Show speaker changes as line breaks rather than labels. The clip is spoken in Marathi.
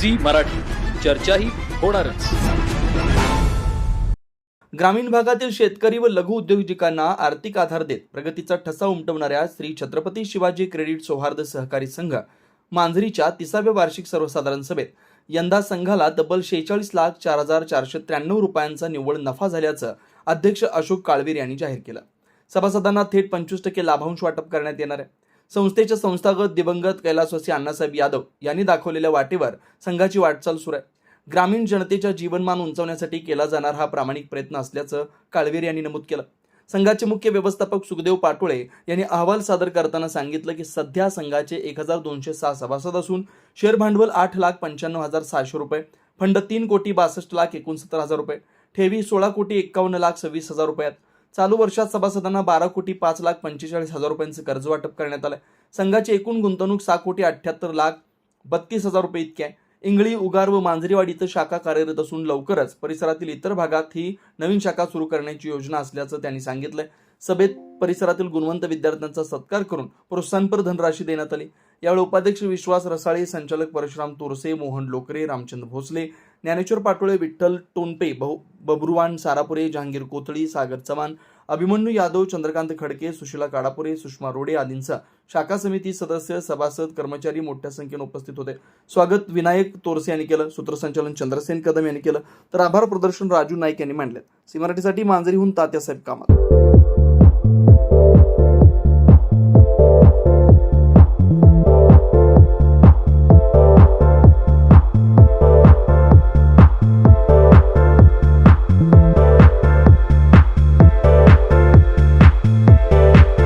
झी मराठी. चर्चाही होणारच.
ग्रामीण भागातील शेतकरी व लघु उद्योजकांना आर्थिक आधार देत प्रगतीचा ठसा उमटवणाऱ्या श्री छत्रपती शिवाजी क्रेडिट सौहार्द सहकारी संघ मांजरीच्या तिसाव्या वार्षिक सर्वसाधारण सभेत यंदा संघाला तब्बल शेहेचाळीस लाख चार हजार चारशे त्र्याण्णव रुपयांचा निव्वळ नफा झाल्याचं अध्यक्ष अशोक काळवीर यांनी जाहीर केलं. सभासदांना थेट पंचवीस टक्के लाभांश वाटप करण्यात येणार आहे. संस्थेचे संस्थागत दिवंगत कैलासवासी अण्णासाहेब यादव यांनी दाखवलेल्या वाटेवर संघाची वाटचाल सुरू आहे. ग्रामीण जनतेच्या जीवनमान उंचावण्यासाठी केला जाणार हा प्रामाणिक प्रयत्न असल्याचं काळवीर यांनी नमूद केलं. संघाचे मुख्य व्यवस्थापक सुखदेव पाटोळे यांनी अहवाल सादर करताना सांगितलं की सध्या संघाचे एक हजार दोनशे सहा सभासद असून शेअर भांडवल आठ लाख पंच्याण्णव हजार सहाशे रुपये फंड तीन कोटी बासष्ट लाख एकोणसत्तर हजार रुपये ठेवी सोळा कोटी एक्कावन्न लाख सव्वीस हजार रुपयात चालू वर्षात सभासदांना बारा कोटी पाच लाख पंचेचाळीस हजार रुपयांचं कर्ज वाटप करण्यात आलं संघाची एकूण गुंतवणूक सहा कोटी अठ्ठ्याहत्तर लाख बत्तीस हजार रुपये इतकी आहे. इंगळी उगार व मांजरीवाडी इथं शाखा कार्यरत असून लवकरच परिसरातील इतर भागात ही नवीन शाखा सुरू करण्याची योजना असल्याचं त्यांनी सांगितलंय. सभेत परिसरातील गुणवंत विद्यार्थ्यांचा सत्कार करून प्रोत्साहनपर धनराशी देण्यात आली. यावेळी उपाध्यक्ष विश्वास रसाळे संचालक परशुराम तोरसे मोहन लोकरे रामचंद्र भोसले ज्ञानेश्वर पाटोळे विठ्ठल टोनपे बहु बबरुवान सारापुरे जहांगीर कोथळी सागर चव्हाण अभिमन्यू यादव चंद्रकांत खडके सुशीला काडापुरे सुषमा रोडे आदींसह शाखा समिती सदस्य सभासद कर्मचारी मोठ्या संख्येने उपस्थित होते. स्वागत विनायक तोरसे यांनी केलं सूत्रसंचालन चंद्रसेन कदम यांनी केलं. तर आभार प्रदर्शन राजू नाईक यांनी मांडले सी मराठीसाठी मांजरीहून तात्यासाहेब कामत.